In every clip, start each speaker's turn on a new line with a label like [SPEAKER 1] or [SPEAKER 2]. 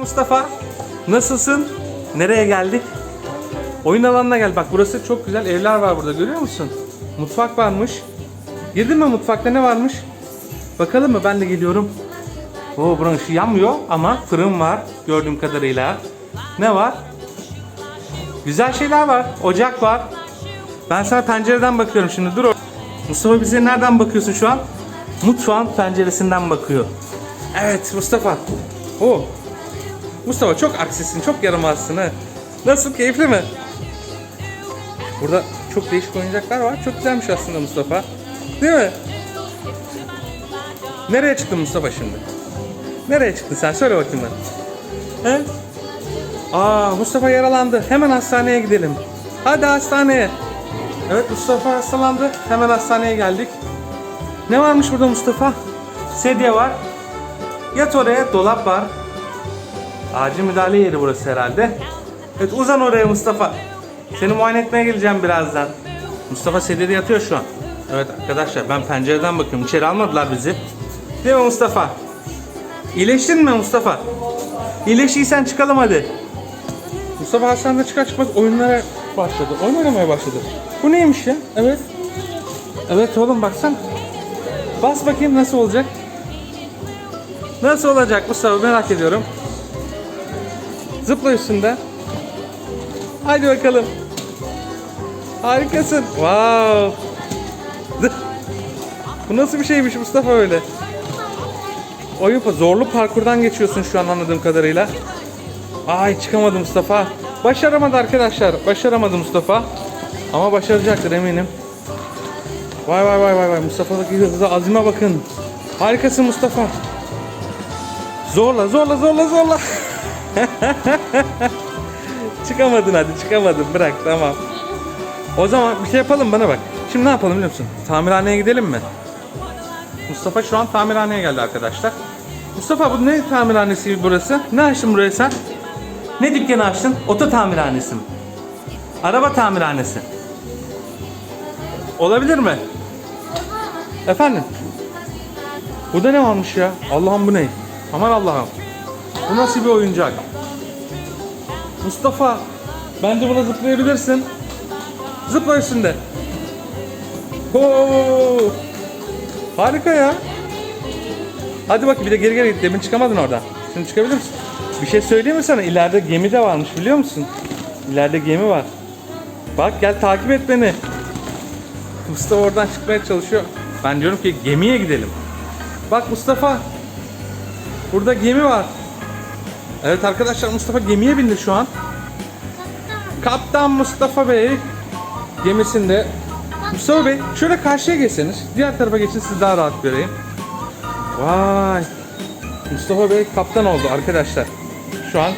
[SPEAKER 1] Mustafa nasılsın? Nereye geldik? Oyun alanına gel. Bak burası çok güzel evler var burada görüyor musun? Mutfak varmış. Girdin mi mutfakta ne varmış? Bakalım mı? Ben de geliyorum. Oo buranın ışığı yanmıyor ama fırın var gördüğüm kadarıyla. Ne var? Güzel şeyler var. Ocak var. Ben sana pencereden bakıyorum şimdi. Dur. Mustafa bize nereden bakıyorsun şu an? Mutfağın penceresinden bakıyor. Evet Mustafa. Oo. Mustafa çok aksisin, çok yaramazsın ha. Nasıl, keyifli mi? Burada çok değişik oyuncaklar var. Çok güzelmiş aslında Mustafa. Değil mi? Nereye çıktın Mustafa şimdi? Nereye çıktın sen? Söyle bakayım bana. He? Aa Mustafa yaralandı. Hemen hastaneye gidelim. Hadi hastaneye. Evet Mustafa hastalandı. Hemen hastaneye geldik. Ne varmış burada Mustafa? Sedye var. Yat oraya dolap var. Acil müdahale yeri burası herhalde. Evet uzan oraya Mustafa. Seni muayene etmeye geleceğim birazdan. Mustafa sedyede yatıyor şu an. Evet arkadaşlar ben pencereden bakıyorum. İçeri almadılar bizi. Değil mi Mustafa? İyileştin mi Mustafa? İyileştiysen çıkalım hadi. Mustafa hastanede çıkar çıkmaz oyunlara başladı. Oyun oynamaya başladı. Bu neymiş ya? Evet. Evet oğlum baksana. Bas bakayım nasıl olacak? Nasıl olacak Mustafa merak ediyorum. Zıpla üstünde. Haydi bakalım. Harikasın. Wow. Bu nasıl bir şeymiş Mustafa öyle? Oyun zorlu parkurdan geçiyorsun şu an anladığım kadarıyla. Ay çıkamadı Mustafa. Başaramadı arkadaşlar. Başaramadı Mustafa. Ama başaracaktır eminim. Vay vay vay vay vay Mustafa'daki hızlı azime bakın. Harikasın Mustafa. Zorla zorla zorla zorla. çıkamadın hadi çıkamadın bırak tamam. O zaman bir şey yapalım bana bak. Şimdi ne yapalım biliyor musun? Tamirhaneye gidelim mi? Mustafa şu an tamirhaneye geldi arkadaşlar. Mustafa bu ne tamirhanesi burası? Ne açtın buraya sen? Ne dükkanı açtın? Oto tamirhanesi mi? Araba tamirhanesi. Olabilir mi? Efendim? Bu ne varmış ya? Allah'ım bu ne? Aman Allah'ım. Bu nasıl bir oyuncak? Mustafa, bence buna zıplayabilirsin. Zıpla üstünde. Oo! Harika ya. Hadi bak bir de geri geri git. Demin çıkamadın oradan. Şimdi çıkabilir misin? Bir şey söyleyeyim mi sana? İleride gemi de varmış biliyor musun? İleride gemi var. Bak gel takip et beni. Mustafa oradan çıkmaya çalışıyor. Ben diyorum ki gemiye gidelim. Bak Mustafa. Burada gemi var. Evet arkadaşlar Mustafa gemiye bindi şu an. Kaptan Mustafa Bey gemisinde. Mustafa Bey şöyle karşıya geçseniz. Diğer tarafa geçin siz daha rahat göreyim. Vay. Mustafa Bey kaptan oldu arkadaşlar. Şu an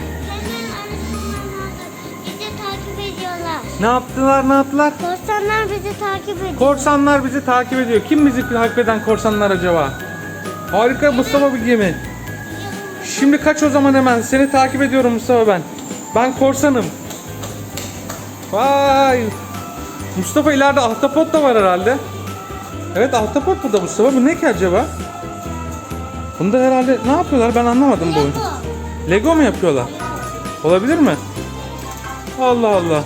[SPEAKER 2] Bizi takip ediyorlar.
[SPEAKER 1] ne yaptılar ne yaptılar?
[SPEAKER 2] Korsanlar bizi takip ediyor.
[SPEAKER 1] Korsanlar bizi takip ediyor. Kim bizi takip eden korsanlar acaba? Harika Mustafa bir gemi. Şimdi kaç o zaman hemen. Seni takip ediyorum Mustafa ben. Ben korsanım. Vay. Mustafa ileride ahtapot da var herhalde. Evet ahtapot bu da Mustafa. Bu ne ki acaba? Bunda herhalde ne yapıyorlar ben anlamadım bu oyunu. Lego mu yapıyorlar? Olabilir mi? Allah Allah.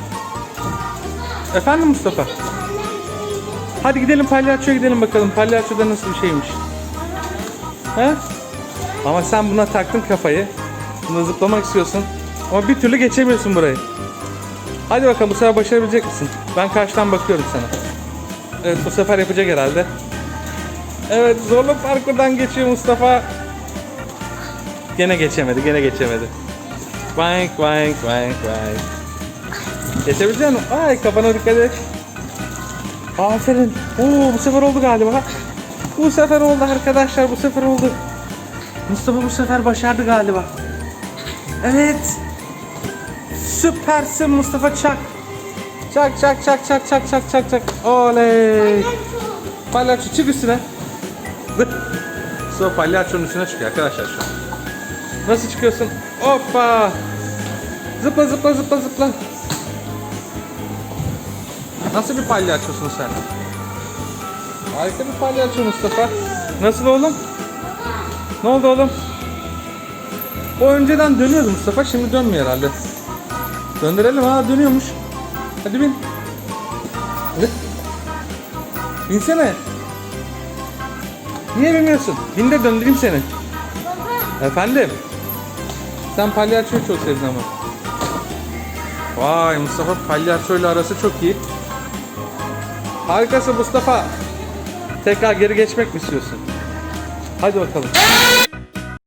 [SPEAKER 1] Efendim Mustafa? Hadi gidelim palyaçoya gidelim bakalım. Palyaçoda nasıl bir şeymiş. He? Ama sen buna taktın kafayı. Buna zıplamak istiyorsun. Ama bir türlü geçemiyorsun burayı. Hadi bakalım bu sefer başarabilecek misin? Ben karşıdan bakıyorum sana. Evet bu sefer yapacak herhalde. Evet zorlu parkurdan geçiyor Mustafa. Gene geçemedi, gene geçemedi. Wank wank wank wank. Geçebilecek misin? Ay kafana dikkat et. Aferin. Oo bu sefer oldu galiba. Bu sefer oldu arkadaşlar bu sefer oldu. Mustafa bu sefer başardı galiba. Evet. Süpersin Mustafa çak. Çak çak çak çak çak çak çak çak. Oley. Palyaço çık üstüne. Mustafa palyaçonun üstüne çıkıyor arkadaşlar şu an. Nasıl çıkıyorsun? Hoppa. Zıpla zıpla zıpla zıpla. Nasıl bir palyaçosun sen? Harika bir palyaço Mustafa. Nasıl oğlum? Ne oldu oğlum? O önceden dönüyordu Mustafa şimdi dönmüyor herhalde. Döndürelim ha dönüyormuş. Hadi bin. Hadi. Binsene. Niye binmiyorsun? Bin de döndüreyim seni.
[SPEAKER 2] Baba.
[SPEAKER 1] Efendim? Sen palyaçoyu çok sevdin ama. Vay Mustafa palyaçoyla arası çok iyi. Harikasın Mustafa. Tekrar geri geçmek mi istiyorsun? Hadi bakalım.